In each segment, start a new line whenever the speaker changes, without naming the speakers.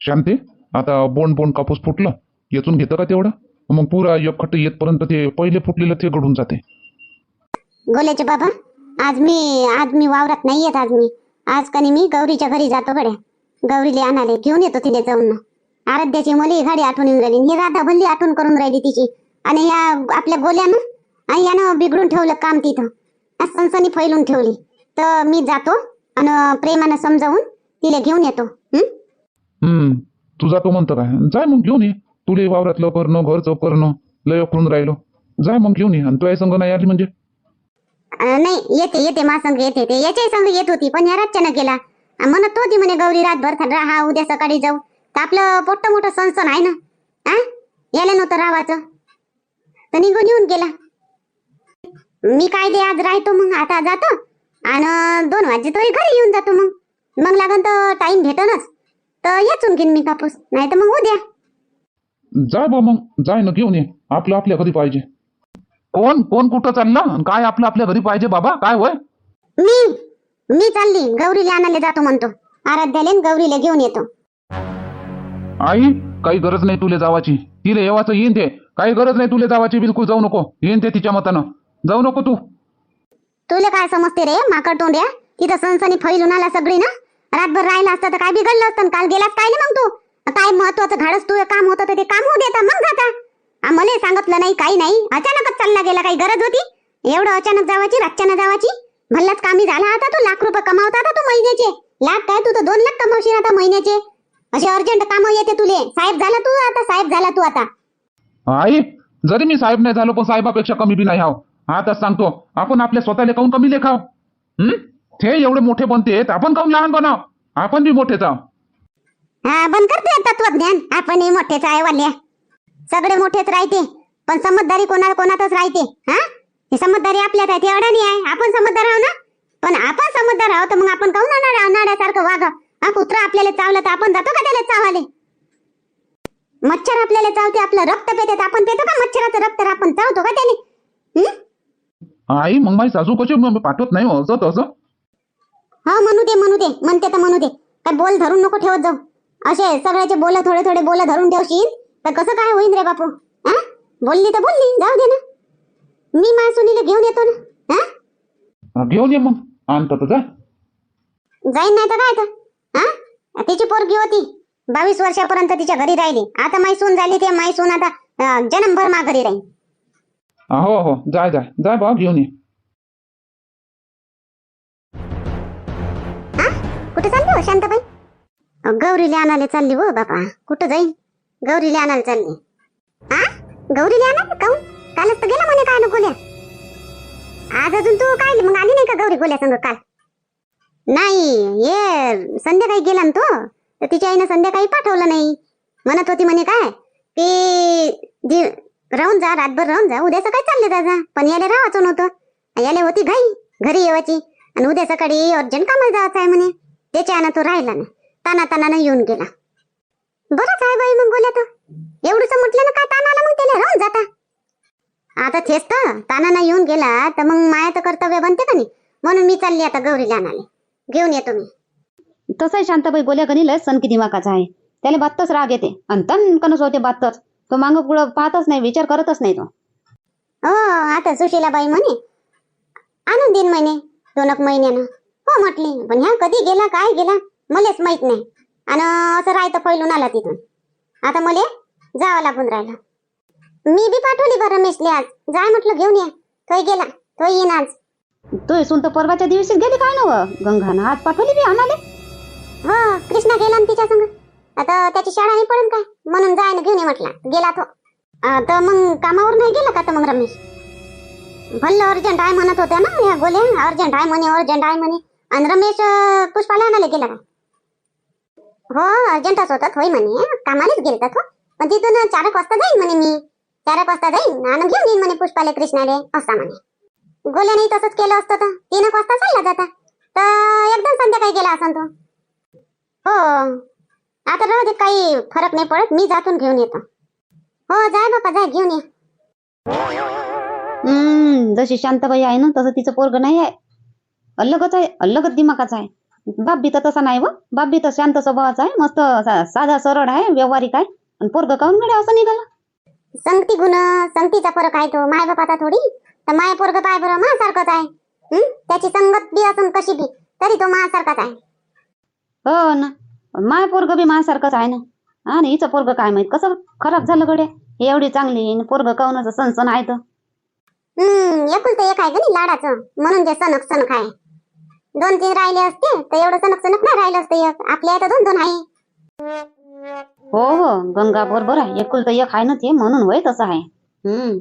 शांती आता बोंड बोंड कापूस फुटलं येतून घेतं का तेवढं? मग पुरा एक येतपर्यंत ते पहिले फुटलेलं ते घडून जाते.
गोल्याचे बाबा आज मी आज मी वावरात नाही येत आज मी. आज कनी मी गौरीच्या घरी जातो गड्या. गौरीले आणाले घेऊन येतो तिथे जाऊन आराध्याची मुली गाडी आठवण येऊन राहिली ही राधा भल्ली आठवण करून राहिली तिची. आणि या आपल्या गोल्यानं आणि यानं बिघडून ठेवलं काम तिथं. आज सनसनी फैलून ठेवली. तर मी जातो आणि प्रेमानं समजावून तिला घेऊन येतो.
हम्म. तू जातो म्हणतं काय? जाय मग घेऊन ये. तुले वावरातलं करणं घरचं करणं लय करून राहिलो. जाय मग घेऊन ये. आणि तुझ्या संघ नाही आली म्हणजे?
अं, नाही. येते येते. मा संग येते ते. याच्याही संग येत होती पण या रातच्यानं गेला. अं, म्हणत होती म्हणे गौरी रातभर थांब. राहा उद्या सकाळी जाऊ. तर आपलं पोट्ट मोठं सणसण आहे ना? आ याला नव्हतं रावाचं. तर निघून येऊन गेला. मी काय दे आज राहतो मग. आता जातो. आणि दोन वाजे तरी घरी येऊन जातो मग. मग लागन तर टाइम भेटनच. तर याचून घेईन मी कापूस. नाही तर मग उद्या.
जाय बा मग. जाय ना घेऊन ये. आपलं आपल्या घरी पाहिजे. कोण? कोण कुठं चाललं? आणि काय आपलं आपल्या घरी पाहिजे बाबा? काय होय?
मी. मी चालली. गौरीला आणायला जातो म्हणतो. आराध्याले आणि गौरीला घेऊन येतो.
आई काही गरज नाही तुले जावाची. तिला येवाचं येईन ते. काही गरज नाही तुले जावाची बिलकुल जाऊ नको. येईन ते तिच्या मतानं. जाऊ नको तू.
तुला काय समजते रे? माकड तोंड्या? तिथं सनसनी फैलून आला सगळी ना? रातभर राहिला असता तर काय बिघडलं असतं? काल गेलास काय मग तू? काय महत्वाचं धाडस तू काम होतं तर ते काम होऊ देता. मग जाता. आम्हाला मला सांगितलं नाही काही नाही. अचानकच चालला गेला काही गरज होती? एवढं अचानक जावाची रातच्यानं जावाची? भल्लाच कामी झाला आता तू लाख रुपये कमावता आता तू महिन्याचे. लाख काय तू तर दोन लाख कमावशील आता महिन्याचे. असे अर्जंट काम येते तुले. साहेब झाला तू आता साहेब झाला तू आता.
आई जरी मी साहेब नाही झालो पण साहेबापेक्षा कमी बी नाही हाव. आता सांगतो आपण आपल्या स्वतःला काऊन कमी लेखाव? हम्म ते एवढे मोठे बनतेत आपण काऊन लहान बनाव? आपण बी मोठेच आहो
हा बंद करते तत्वज्ञान. आपणही मोठेच आहे वाल्या. सगळे मोठेच राहते पण समजदारी कोणा कोणातच राहते हा? ही समजदारी आपल्यात आहे ती अडाणी आहे. आपण समजदार आहो ना? पण आपण समजदार आहोत तर मग आपण काऊन अनाड्या अनाड्यासारखं वागा? हा कुत्र आपल्याला चावलं तर आपण जातो का त्याला चावाले मच्छर आपल्याला चावते आपलं रक्त पेते आपण पेतो का? मच्छराचं रक्त आपण चावतो का त्याने? हं?
आई मग माझी सासू कशी म- पाठवत नाही हो, असं तसं.
हा म्हणू दे म्हणू दे. म्हणते तर म्हणू दे. काय बोल धरून नको ठेवत जाऊ. असे सगळ्याचे बोल थोडे थोडे बोल धरून ठेवशील तर कसं काय होईन रे बापू? हा? बोलली तर बोलली जाऊ दे ना. मी माझ्या सुनीला घेऊन येतो ना. हा?
घेऊन ये मग. आणतो तर जा
जाईन नाही तर काय तर? हा? तिची पोरगी होती. बावीस वर्षापर्यंत तिच्या घरी राहिली. आता माई सून झाली ते. माई सून आता अं, जन्मभर मा घरी राहील
हा, हो जाय जाय. जाय बा घेऊन ये.
हो शांताबाई. गौरीला आणायला चालली हो बापा. कुठं जाईन? गौरीला आणायला चालली. हा गौरीला आणायला काऊन? कालच तर गेला म्हणे काय नको गोल्या आज अजून तू काय मग आली नाही का गौरी गोल्या संग काल? नाही ये संध्याकाळी गेला ना तो. तर तिच्या आईनं संध्याकाळी पाठवलं नाही. म्हणत होती म्हणे काय? की राहून जा रातभर राहून जा. उद्या सकाळी चालले दादा. पण याला राहायचं नव्हतं. याला होती घाई घरी येवायची आणि उद्या सकाळी अर्जंट कामाला जायचं आहे म्हणे. त्याच्यानं तो राहिला नाही ताना तानानं येऊन गेला. बरंच आहे बाई मग बोल्या तर. एवढंच म्हटलं ना काय ताना आला मग त्याला राहून जाता. आता तेच तर तानानं येऊन गेला तर मग माया तर कर्तव्य बनते का नाही? म्हणून मी चालली आता गौरीला आणाले घेऊन येतो मी.
तसाही शांताबाई बोल्या कनी लय सनकी दिमागाचा आहे. त्याला बातच राग येते. आणि तन कनस होते बातच. तो मांग पुढं पाहतच नाही विचार करतच नाही तो.
हो आता सुशीलाबाई म्हणे आणून देईन दोन एक महिन्यानं. हो म्हटली. पण ह्या कधी गेला काय गेला मलाच माहीत नाही. आणि असं राहतं फैलून आला तिथून. आता मला जावं लागून राहिलं. मी बी पाठवली बरं रमेशले आज. जाय म्हटलं घेऊन ये. तोय गेला तो येईन आज.
तो सून तर परवाच्या दिवशीच गेली काय ना गंगानं आज पाठवली बी आणाले?
हो कृष्णा गेला ना तिच्या संग. आता त्याची शाळा नाही पडेल काय? म्हणून जाय ना घेऊन ये म्हटला. गेला तो. तर मग कामावर नाही गेला का तर मग रमेश? भल्ल अर्जंट आहे म्हणत होत्या ना या गोल्या. अर्जंट आहे म्हणे अर्जंट आहे म्हणे. आणि रमेश पुष्पाला आणायला गेला का? हो अर्जंटच होता होय म्हणे. कामालाच गेलता तो. पण तिथून चार एक वाजता जाईन म्हणे मी. चार एक वाजता जाईन आणि घेऊन येईन म्हणे पुष्पाले कृष्णाले असा म्हणे. गोल्याने तसंच केलं असतं तर. तीन एक वाजता चालला जाता. तर एकदम संध्याकाळी गेला असन तो. हो. आता राहू दे काही फरक नाही पडत. मी जातून घेऊन येतो. हो जाय बापा जाय घेऊन ये.
हम्म जशी शांताबाई आहे ना तसं तिचं पोरग नाही आहे. अलगच आहे अलगच दिमागाचं आहे. बाप बी तर तसा नाही व. बाप बी तर शांत स्वभावाचा आहे मस्त साधा सरळ आहे व्यवहारिक आहे. आणि पोरग काऊन गड्या असं निघाला?
संगती गुण संगतीचा फरक आहे तो. माय बापाचा थोडी. तर माय पोरग पाय बरं माझ्यासारखंच आहे. हं? त्याची संगत बी असून कशी बी तरी तो माझ्यासारखाच आहे.
हो ना. माय पोरग बी माझ्यासारखंच आहे ना. आणि हिचं पोरग काय माहीत? कसं खराब झालं गड्या? हे एवढी चांगली पोरग काऊनच सण सण आहे तर?
हम्म एकुलतं एक आहे का नाही लाडाचं. म्हणून ते सणक सणक आहे. दोन तीन राहिले असते तर एवढं सणक सणक नाही राहिलं असतं एक. आपल्या इथं दोन दोन आहे.
हो हो गंगा बरोबर आहे. एकुलतं एक आहे ना ते म्हणून होय तसं आहे. हम्म.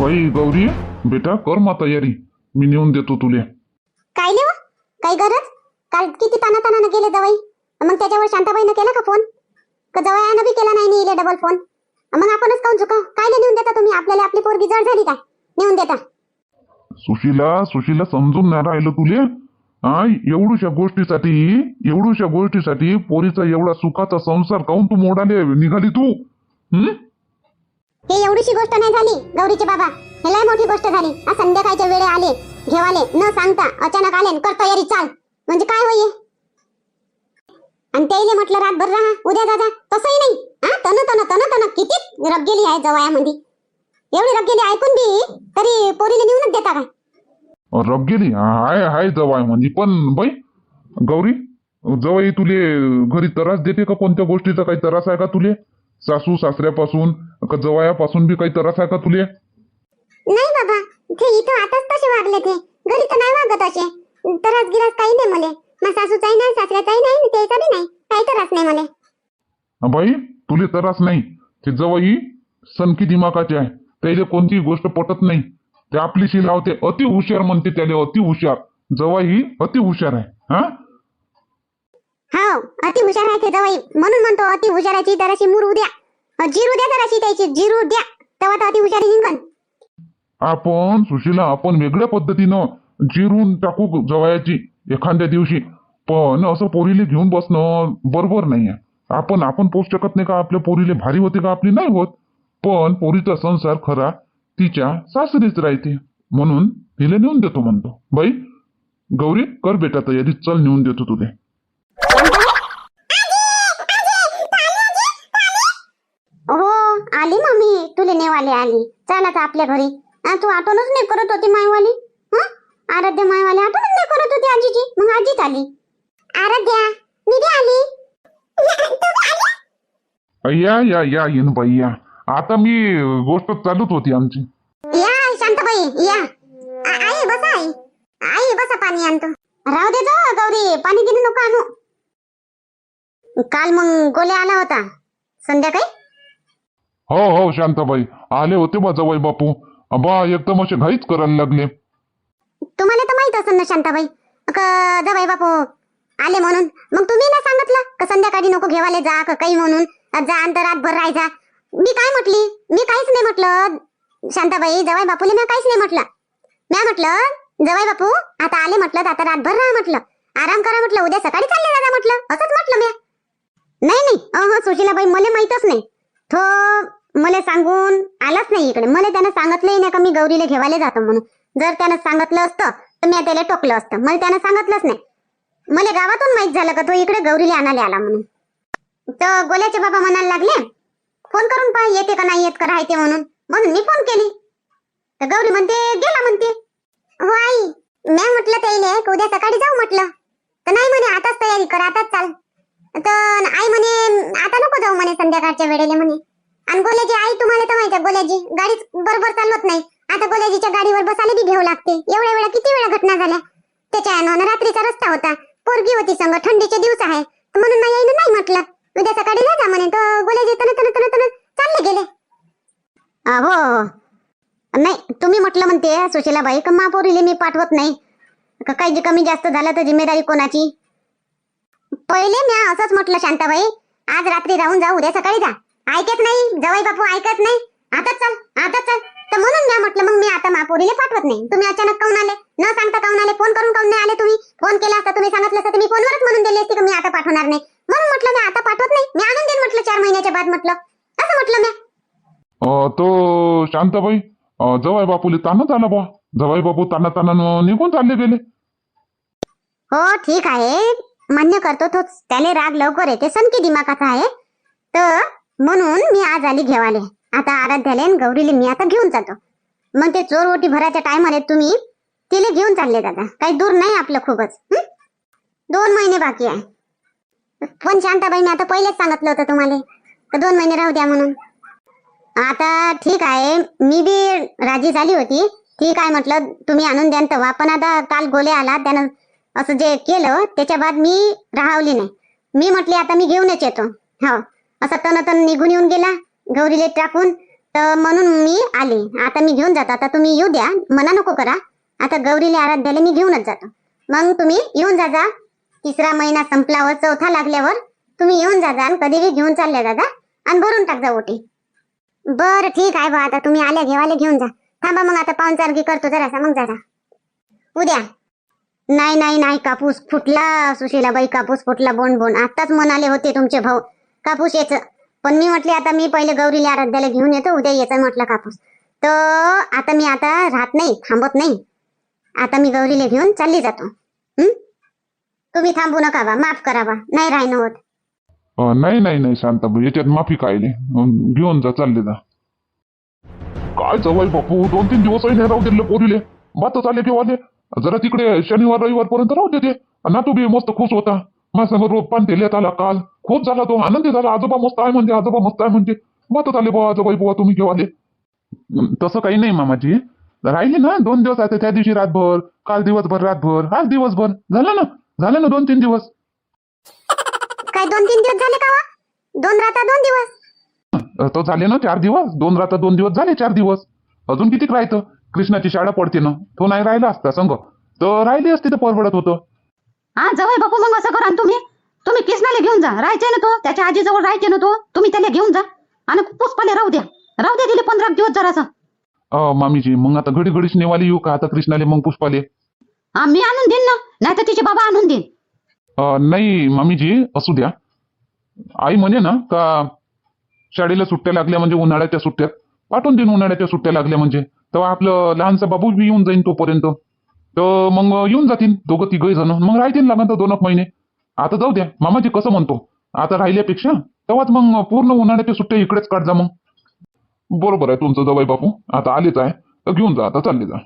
बाई गौरी बेटा कर मा तयारी. मी नेऊन देतो तुले.
काय लेवा काही गरज? काल किती ताना तानानं गेले जवाई? मग त्याच्यावर शांताबाईनं केला का फोन? का जवयानं बी केला नाही नेले डबल फोन मग आपणच काऊन चुका? काय नेऊन देता तुम्ही? आपल्याला आपली पोरगी जड झाली काय? नेऊन देता.
सुशीला सुशीला समजून नाही राहिलं तुले? हा एवढूशा गोष्टीसाठी एवढूशा गोष्टीसाठी पोरीचा एवढा सुखाचा संसार काऊन तू मोडाले? निघाली तू? हम्म
हे एवढीशी गोष्ट नाही झाली गौरीचे बाबा. हे लय मोठी गोष्ट झाली. आज संध्याकाळच्या वेळे आले घेवाले न सांगता अचानक आले कर तयारी चाल. म्हणजे काय होई आणि त्याईले म्हटलं रातभर राहा उद्या दादा तसंही नाही. हा तन तन तन तन. किती रगेली आहे जवयामध्ये एवढी रगेली ऐकून बी तरी पोरीला नेऊनच देता काय?
रब गेली हाय हाय जवाय म्हणजे. पण बाई गौरी जवाई तुले घरी त्रास देते का कोणत्या गोष्टीचा? काही त्रास आहे का तुले? सासू सासऱ्यापासून का जवायापासून बी काही त्रास आहे का तुले?
नाही बाबा ते इथं आताच तसे वागले ते. घरी तर नाही वागत असे. त्रास गिरास काही नाही मले. मग सासूचाही नाही सासऱ्याचाही नाही त्याचा बी नाही. काही त्रास नाही मले.
बाई तुले त्रास नाही. ते जवाई सनकी दिमाकाचे आहे. त्याला कोणतीही गोष्ट पटत नाही. ते आपलीशी लावते अति हुशार म्हणते त्याला अति हुशार. जवाई अति हुशार आहे. हा?
हो अति हुशार आहे ते जवाई. म्हणून म्हणतो अति हुशाराची जराशी मुरू द्या अ, जिरू द्या जराशी त्याची जिरू द्या. तेव्हा तर अति हुशारी निघन.
आपण सुशीला आपण वेगळ्या पद्धतीनं जिरून टाकू जवायाची एखाद्या दिवशी. पण असं पोरीले घेऊन बसणं बरोबर नाही आपण आपण पोचू शकत नाही का? आपल्या पोरीले भारी होते का? आपली नाही होत. पण पोरीचा संसार खरा तिच्या सासरीच राहते. म्हणून तिला नेऊन देतो म्हणतो. बाई गौरी कर बेटा तयारी चल नेऊन देतो तुले.
हो आली मम्मी. तुले नेवाले आली. चल आता आपल्या घरी. तू आठवणच नाही करत होती मायवाली हं? आराध्या मायवाली आठवणच नाही करत होती आजीची? मग आजीच आली. आराध्या मी आली.
या या या येन बाई या. आता मी गोष्ट चालूच होती आमची.
या शांताबाई या. आ- आई बसा आई. आई बसा पाणी आणतो. राहू दे जो गौरी पाणी गिनी नको आणू. काल मग गोल्या आला होता. संध्याकाळी?
हो हो शांताबाई. आले होते बा जवाई बापू. बा एकदम असे घाईच करायला लागले.
तुम्हाला तर माहीत असेल ना शांताबाई. का जवाई बापू. आले म्हणून. मग तुम्ही ना सांगितलं का संध्याकाळी नको घेवाले जा का काही म्हणून? जा अंतर रातभर राहायचा. मी काय म्हटली? मी काहीच नाही म्हटलं. शांताबाई जवाई बापूले मी काहीच नाही म्हटलं. मी म्हटलं जवाई बापू आता आले म्हटलं आता रातभर राहा म्हटलं. आराम करा म्हटलं उद्या सकाळी चालले दादा म्हटलं. असंच म्हटलं मी. नाही नाही. अहो सुशीलाबाई मला माहीतच नाही. तो मला सांगून आलाच नाही इकडे. मला त्यानं सांगितलंही नाही का मी गौरीला घेवायला जातो म्हणून. जर त्यानं सांगितलं असतं तर मी त्याला टोकलं असतं. मला त्यानं सांगितलंच नाही. मला गावातून माहीत झालं का तो इकडे गौरीला आणायला आला म्हणून. तर गोल्याचे बाबा म्हणायला लागले फोन करून पाय येते का नाही येत का राहते म्हणून. म्हणून मी फोन केली. तर गौरी म्हणते गेला म्हणते. हो आई. मी म्हटलं त्याईले उद्या सकाळी जाऊ म्हटलं. तर नाही म्हणे आताच तयारी कर आताच चाल. तर आई म्हणे आता नको जाऊ म्हणे संध्याकाळच्या वेळेला म्हणे. आणि गोल्याजी आई तुम्हाला तर माहिती आहे, गाडीच बरोबर चालवत नाही. आता गोल्याजीच्या गाडीवर बसायला बी घेऊ लागते. एवढ्या वेळा किती वेळा घटना झाल्या. त्याच्या रात्रीचा रस्ता होता. पोरगी होती संग थंडीचे दिवस आहे. तर म्हणून नाही म्हटलं. उद्या सकाळी जा म्हणे. तर गोल्याजी तन तन तन तन चालले गेले. अ, हो हो. नाही तुम्ही म्हटलं म्हणते सुशीलाबाई का महापोरीले मी पाठवत नाही. का काही जे कमी जास्त झालं तर जिम्मेदारी कोणाची? पहिले मी असंच म्हटलं शांताबाई. आज रात्री राहून जा उद्या सकाळी जा. ऐकत नाही जवाई बापू ऐकत नाही. आता चल आता चल. तर म्हणून मी म्हटलं मग मी आता महापोरीले पाठवत नाही. तुम्ही अचानक काऊन आले? न सांगता काऊन आले? फोन करून काऊन नाही आले तुम्ही? फोन केला असता तुम्ही सांगितलं असतं तर मी फोनवरच म्हणून दिली असती की मी आता पाठवणार नाही? म्हणून म्हटलं मी आता पाठवत नाही. मी आणून देईन म्हटलं चार महिन्याच्या बाद म्हटलं. असं म्हटलं मी.
अं, तो शांताबाई अं, जवाई बापूले तानच आला बा. जवाई बापू ताना ताना निघून चालले गेले.
हो ठीक आहे. मान्य करतो तोच. त्याले राग लवकर येते. सनकी दिमाकाचा आहे. तर म्हणून मी आज आली घेवाले. आता आराध्याले आणि गौरीले मी आता घेऊन जातो. मग ते चोर ओटी भरायच्या टायमाला तुम्ही तिले घेऊन चालले दादा. काही दूर नाही आपलं खूपच. हं? दोन महिने बाकी आहे. पण शांताबाई मी आता पहिलेच सांगितलं होतं तुम्हाला. तर दोन महिने राहू द्या म्हणून. आता ठीक आहे. मी बी राजी झाली होती. ठीक आहे म्हटलं तुम्ही आणून द्यान तेव्हा. पण आता काल गोले आला त्यानं असं जे केलं त्याच्या बाद मी राहावली नाही. मी म्हटले आता मी घेऊनच येतो. हो. असं तन तन निघून येऊन गेला गौरीले टाकून. तर म्हणून मी आले. आता मी घेऊन जातो. आता तुम्ही येऊ द्या. मना नको करा. आता गौरीले आराध्याला मी घेऊनच जातो. मग तुम्ही येऊन जा जा. तिसरा महिना संपल्यावर चौथा लागल्यावर तुम्ही येऊन जा जा आणि कधी बी घेऊन चालल्या दादा आणि भरून टाक जा ओटी. बरं ठीक आहे बा आता तुम्ही आल्या घेवाले घेऊन जा. थांबा मग आता पाहुणचारगी करतो जरासा मग जरा उद्या. नाही नाही नाही कापूस फुटला सुशीलाबाई कापूस फुटला बोंड बोंड. आताच म्हणाले होते तुमचे भाऊ. कापूस यायचं पण मी म्हटले आता मी पहिले गौरीला आराध्याला घेऊन येतो उद्या यायचं म्हटलं कापूस. तर आता मी आता राहत नाही थांबत नाही. आता मी गौरीला घेऊन चालली जातो. हम्म तुम्ही थांबू नका बा माफ करावा नाही राहिनं होत.
अं, नाही नाही नाही शांताबाई याच्यात माफी कायले? अं, घेऊन जा चालले जा. काय जवाई बापू? दोन तीन दिवस नाही राहू दिले पोरीले. बात चालले किंवा वाले? जरा तिकडे शनिवार रविवार पर्यंत राहू देते ना तू बी मस्त खुश होता. माझ्या संग रोप पान दिल्यात आला काल. खूप झाला तो आनंदी झाला. आजोबा मस्त आहे म्हणजे आजोबा मस्त आहे म्हणजे बात आले बुवा आजोबाई बुवा तुम्ही घेऊ आले तसं काही नाही मामाजी. राहिली ना दोन दिवस आहे त्या दिवशी रातभर काल दिवसभर रातभर आज दिवसभर. झालं ना? झालं ना दोन तीन दिवस?
काय दोन तीन दिवस झाले का वा? दोन राता दोन दिवस?
अ, तो झाले ना चार दिवस? दोन रात्र दोन दिवस झाले चार दिवस? अजून किती राहतं? कृष्णाची शाळा पडते ना. तो नाही राहिला असता संघ तर राहिली असती तर परवडत होतं.
हा जवळ बापू मग असं करा ना तुम्ही. तुम्ही कृष्णाला घेऊन जा. राहायचे ना तो. त्याच्या आजीजवळ राहायचे ना तो. तुम्ही त्याला घेऊन जा. आणि पुष्पाले राहू द्या. राहू द्या दिले पंधरा दिवस जरासा.
अ, मामीजी मग आता घडी घडीच नेवाली येऊ का? आता कृष्णाले मग पुष्पाले.
हा मी आणून देईन ना. नाही तर तिचे बाबा आणून देईन.
अ, नाही मामीजी असू द्या. आई म्हणे ना का शाळेला सुट्ट्या लागल्या म्हणजे उन्हाळ्याच्या सुट्ट्यात पाठवून देईन उन्हाळ्याच्या सुट्ट्या लागल्या म्हणजे. तेव्हा आपलं लहानसा बाबू बी येऊन जाईन तोपर्यंत. तर मग येऊन जातील दोघं तिघही जण. मग राहतील लागन तर दोन एक महिने. आता जाऊ द्या. मामाजी कसं म्हणतो? आता राहिल्यापेक्षा तेव्हाच मग पूर्ण उन्हाळ्याच्या सुट्ट्या इकडेच काढ जा मग. बरोबर आहे तुमचं जवाई बापू. आता आलेच आहे. तर घेऊन जा आता चालले जा.